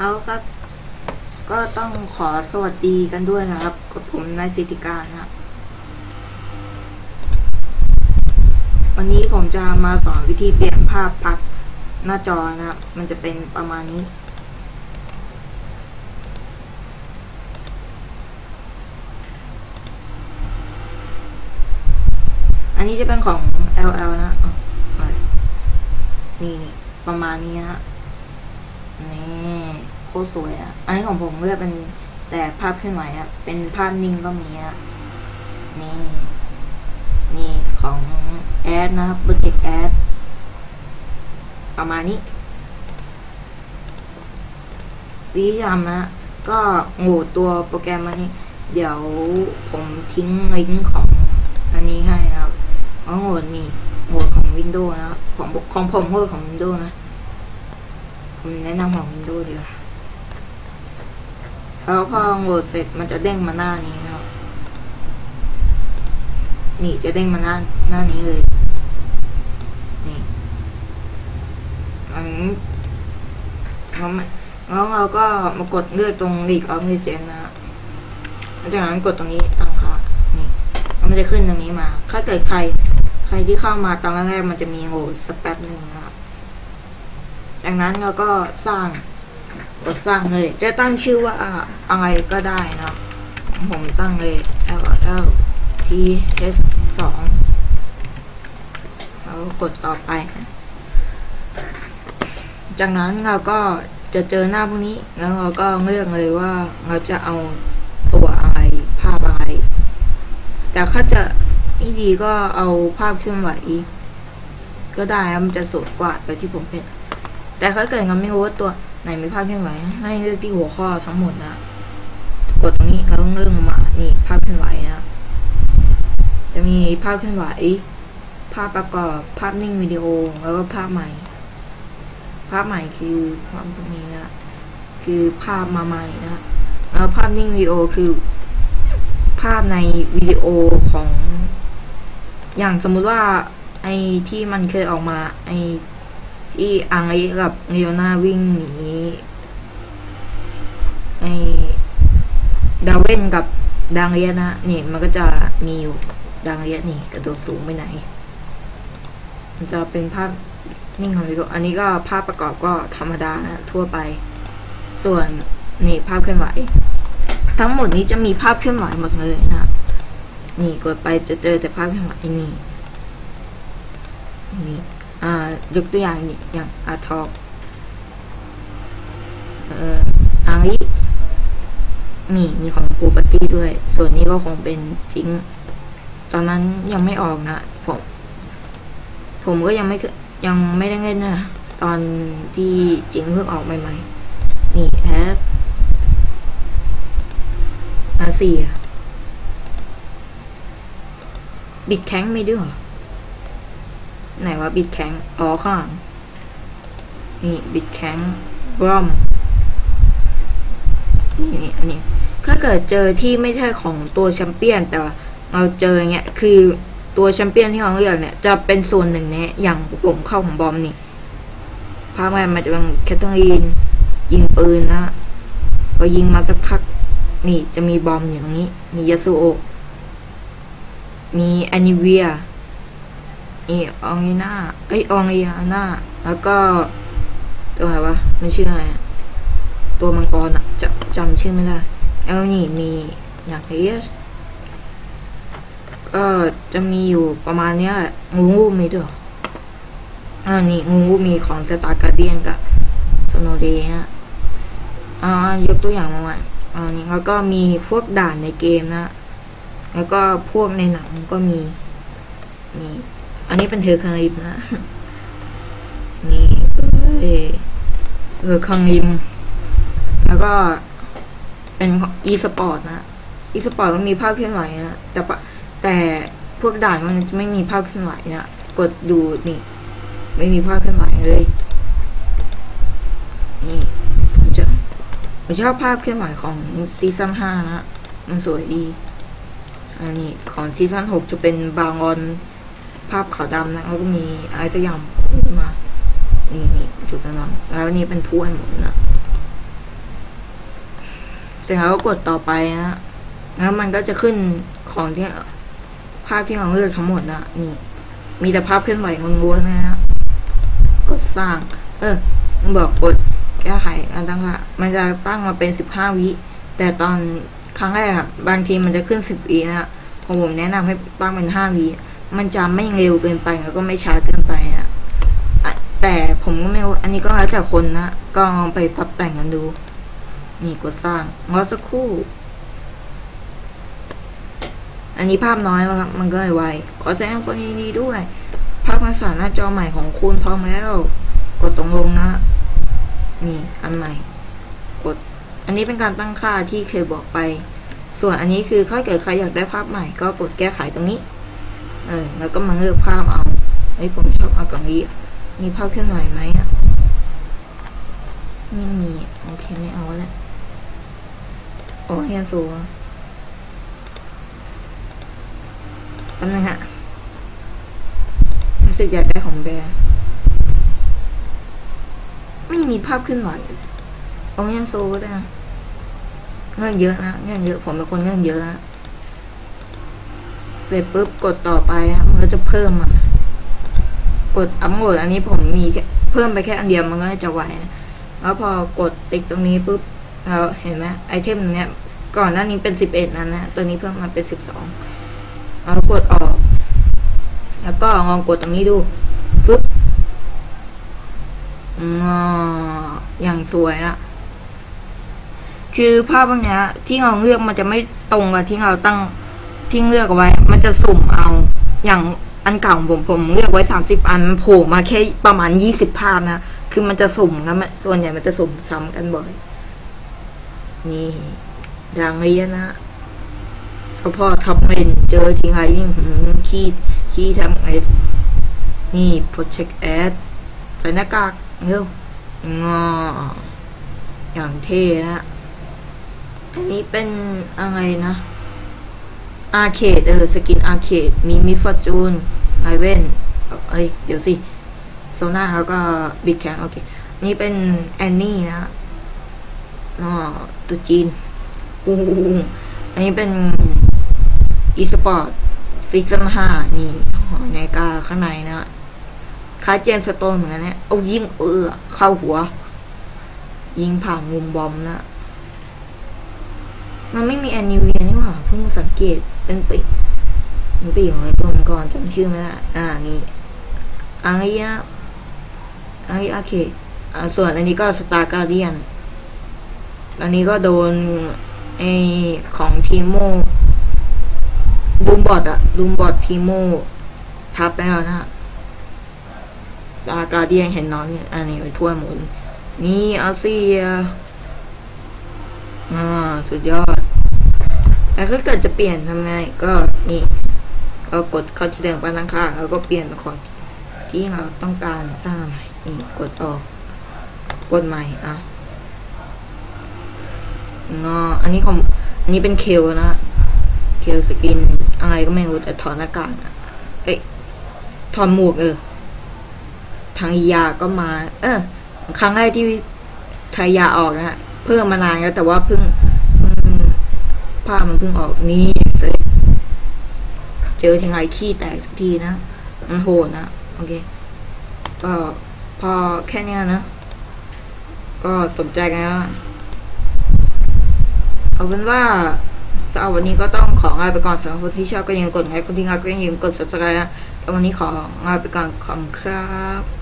เอาครับ ก็ต้องขอสวัสดีกันด้วยนะครับกับผมนายสิทธิการนะครับวันนี้ผมจะมาสอนวิธีเปลี่ยนภาพพัดหน้าจอนะครับ มันจะเป็นประมาณนี้ อันนี้จะเป็นของ LL นะเอาเอานี่นี่ประมาณนี้ฮะนี่ โคตรสวยอะอันนี้ของผมก็จะเป็นแต่ภาพเคลื่อนไหวอะเป็นภาพนิ่งก็มีอะนี่ นี่ของแอดนะครับโปรเจกต์แอดประมาณนี้วิธีทำนะ ก็โหลดตัวโปรแกรมอันนี้ เดี๋ยวผมทิ้งลิงก์ของอันนี้ให้นะครับโหลดมีโหลดของ Windows นะครับของของผมโหลดของ Windows นะ ผมแนะนำของ Windows ดีกว่า แล้วพอโหลดเสร็จมันจะเด้งมาหน้านี้นะครับ นี่จะเด้งมาหน้าหน้านี้เลย นี่อันแล้วมันแล้วเราก็มากดเลือกตรง League of Legends นะฮะหลังจากนั้นกดตรงนี้ตั้งค่านี่มันจะขึ้นตรงนี้มา ถ้าเกิดใคร ใครที่เข้ามาตอนแรกๆมันจะมีโหลดสักแป๊บหนึ่งนะครับ จากนั้นเราก็สร้าง กดสร้างเลย จะตั้งชื่อว่าอะไรก็ได้นะผมตั้งเลย L L T H สองแล้วกดต่อไป จากนั้นเราก็จะเจอหน้าพวกนี้ แล้วเราก็เลือกเลยว่าเราจะเอาตัวอะไรภาพอะไร แต่ถ้าจะไม่ดีก็เอาภาพเคลื่อนไหวก็ได้ มันจะสวยกว่าแบบที่ผมเป็น แต่ถ้าเกิดเราไม่รู้ว่าตัว ไหนมีภาพเคลื่อนไหวให้เลือกที่หัวข้อทั้งหมดนะ กดตรงนี้แล้วเลื่อนลงมา นี่ภาพเคลื่อนไหวนะ จะมีภาพเคลื่อนไหว ภาพประกอบ ภาพนิ่งวิดีโอ แล้วก็ภาพใหม่ ภาพใหม่คือภาพพวกนี้นะ คือภาพมาใหม่นะแล้วภาพนิ่งวิดีโอคือ ภาพในวิดีโอของ อย่างสมมุติว่าไอที่มันเคยออกมาไอ ที่อังไอกับเรียวนาวิ่งหนีไอดาเวนกับดังเรียนะนี่มันก็จะมีอยู่ดังเรียนี่กระโดดสูงไปไหน มันจะเป็นภาพนิ่งของวิดีโออันนี้ก็ภาพประกอบก็ธรรมดาทั่วไป ส่วนนี่ภาพเคลื่อนไหว ทั้งหมดนี้จะมีภาพเคลื่อนไหวหมดเลยนะนี่กดไปจะเจอแต่ภาพเคลื่อนไหวนี่นี่ ยกตัวอย่างอย่างอาทอกเอ่ออาริมีมีของปูปตี้ด้วย ส่วนนี้ก็คงเป็นจิง ตอนนั้นยังไม่ออกนะ ผม ผมก็ยังไม่ยังไม่ได้เล่นนะตอนที่จิงเพิ่งออกใหม่ๆ นี่แอสอาเซียบิดแข้งไม่ด้วยหรอ ไหนว่าบิดแข้งอ๋อข้างหลัง นี่บิดแข้งบรอมนี่นี่อันนี้ถ้าเกิดเจอที่ไม่ใช่ของตัวแชมเปี้ยนแต่เราเจอเงี้ยคือตัวแชมเปี้ยนที่เราเลือกเนี่ย จะเป็นส่วนหนึ่งเนี่ยอย่างผมเข้าของบอมนี่ภาแรกมันจะเป็นแคทเธอรีนยิงปืนนะพอยิงมาสักพัก นี่จะมีบอมอยู่ตรงนี้ มียาสุโอมีแอนิเวีย นี่อองอีนาเอ้ยอองอีนาแล้วก็ตัวอะไรวะมันชื่ออะไรตัวมังกรอะจะจำชื่อไม่ได้แล้วนี่มีอยางเอสก็จะมีอยู่ประมาณเนี้ยงูงูมีด้วยอ่านี่งูงูมีของสตาร์การเดียนกับสโนเดย์นะอ่ายกตัวอย่างมาใหม่อ่านี่แล้วก็มีพวกด่านในเกมนะ แล้วก็พวกในหนังก็มีนี่ อันนี้เป็นเธอคังริมนะ นี่เออเออคังริม แล้วก็เป็นอีสปอร์ตนะอีสปอร์ตก็มีภาพเคลื่อนไหวนะ แต่แต่พวกด่านมันจะไม่มีภาพเคลื่อนไหวนะ กดดูนี่ ไม่มีภาพเคลื่อนไหวเลย นี่ผมจะผมชอบภาพเคลื่อนไหวของซีซั่นห้านะ มันสวยดี อันนี้ของซีซั่นหกจะเป็นบางอน ภาพขาวดำนะแล้วก็มีอะไรสักอย่างมา นี่นี่จุดนั้นแล้วนี่เป็นถ้วยหมดนะเสร็จแล้วก็กดต่อไปนะแล้วมันก็จะขึ้นของที่ภาพที่เราเลือกทั้งหมดนะนี่ มีแต่ภาพเคลื่อนไหวล้วนๆนะฮะกดสร้าง เออมันบอกกดแก้ไขการตั้งค่ามันจะตั้งมาเป็นสิบห้าวิ แต่ตอนครั้งแรกบางทีมันจะขึ้นสิบวินะขอผมแนะนำให้ตั้งเป็นห้าวิ มันจะไม่เร็วเกินไปแล้วก็ไม่ช้าเกินไปนะอะแต่ผมก็ไม่อันนี้ก็แล้วแต่คนนะ ก็ลองไปปรับแต่งกันดู นี่กดสร้างรอสักครู่ อันนี้ภาพน้อยมากครับมันก็เลยไวขอแสดงความยินดีด้วย ภาพภาษาหน้าจอใหม่ของคุณพร้อมแล้ว กดตรงลงนะ นี่อันใหม่ กด อันนี้เป็นการตั้งค่าที่เคยบอกไป ส่วนอันนี้คือถ้าเกิดใครอยากได้ภาพใหม่ ก็กดแก้ไขตรงนี้ เออแล้วก็มาเลือกภาพเอาไอ้ผมชอบเอาตรงนี้ มีภาพเคลื่อนไหวไหมอะไม่มีโอเคไม่เอาแล้วโอ้ยยังสูงแป๊บนึงฮะรู้สึกอยากได้ของแบร์ไม่มีภาพขึ้นไหวโอ้ยยังโซก็ได้เงื่อนเยอะนะเงื่อนเยอะผมเป็นคนเงื่อนเยอะนะ เสร็จปุ๊บกดต่อไปมันก็จะเพิ่มมากดอัพโหลดอันนี้ผมมีแค่เพิ่มไปแค่อันเดียวมันก็จะไหวนะแล้วพอกดติ๊กตรงนี้ปุ๊บเราเห็นไหมไอเทมเนี้ยก่อนหน้านี้เป็นสิบเอ็ดนั้นนะตัวนี้เพิ่มมาเป็นสิบสองเรากดออก แล้วก็ลองกดตรงนี้ดูฟึบงออย่างสวยละคือภาพพวกเนี้ยที่เราเลือกมันจะไม่ตรงกับที่เราตั้ง ที่เลือกไว้ มันจะสุ่มเอา อย่างอันเก่าผมผมเลือกไว้สามสิบอันโผล่มาแค่ประมาณยี่สิบภาพนะ คือมันจะสุ่มนะมันส่วนใหญ่มันจะสุ่มซ้ำกันบ่อย นี่ดังเรียนะเพาะพ่อท็อปเมนเจอทีไรยิ่งขี้ขี้ทำไงนี่ project ad ใส่หน้ากากเร็วงอ อย่างเท่นะ อันนี้เป็นอะไรนะ อาร์เคดเออสกินอาร์เคดมีมิฟอร์จูนไลเวนเอ้ย เดี๋ยวสิโซน่าแล้วก็บิ๊กแคมโอเค นี่เป็นแอนนี่นะอ๋อตัวจีนปูอันนี้เป็นอีสปอร์ตซีซั่นห้านี่ในกาข้างในนะคาเจนสโตนเหมือนกันเนี่ยเอายิงเออ เข้าหัว ยิงผ่านมุมบอมนะ มันไม่มีแอนิเวียนี่หว่าเพิ่งสังเกตเป็นปีมันปีของไอ้ตัวมันก่อนจำชื่อไม่ได้อ่านี่อันนี้นะอันนี้โอเคอ่าส่วนอันนี้ก็สตาร์การเดียนอันนี้ก็โดนไอของทีโมบูมบอดอะบูมบอดทีโมทับไปแล้วนะสตาร์การเดียนเห็นน้องเนี่ยอันนี้ไปทั่วหมุน นี่อาเซียอ่า สุดยอด แต่ถ้าเกิดจะเปลี่ยนทำไงก็นี่ก็กดเข้าที่เดิมไปตั้งค่าแล้วก็เปลี่ยนเป็นของที่เราต้องการสร้างใหม่นี่กดออก กดใหม่อะงออันนี้ของอันนี้เป็นเคลนะเคลสกินอะไรก็ไม่รู้แต่ถอดหน้ากากอะเอ้ยถอดหมวกเออทางยาก็มา เออครั้งแรกที่ทายาออกนะฮะเพิ่มมานานแล้วแต่ว่าเพิ่ง ภาพมันเพิ่งออกนี่เสร็จเจอทีไรขี้แตกทุกทีนะมันโหดนะโอเค ก็พอแค่นี้นะก็สนใจกันแล้วเอาเป็นว่าสำหรับวันนี้ก็ต้องของลาไปก่อนสำหรับคนที่ชอบก็ยังกดไลค์คนที่รักก็ยังกด subscribe นะแล้ววันนี้ขอลาไปก่อนขอบคุณครับ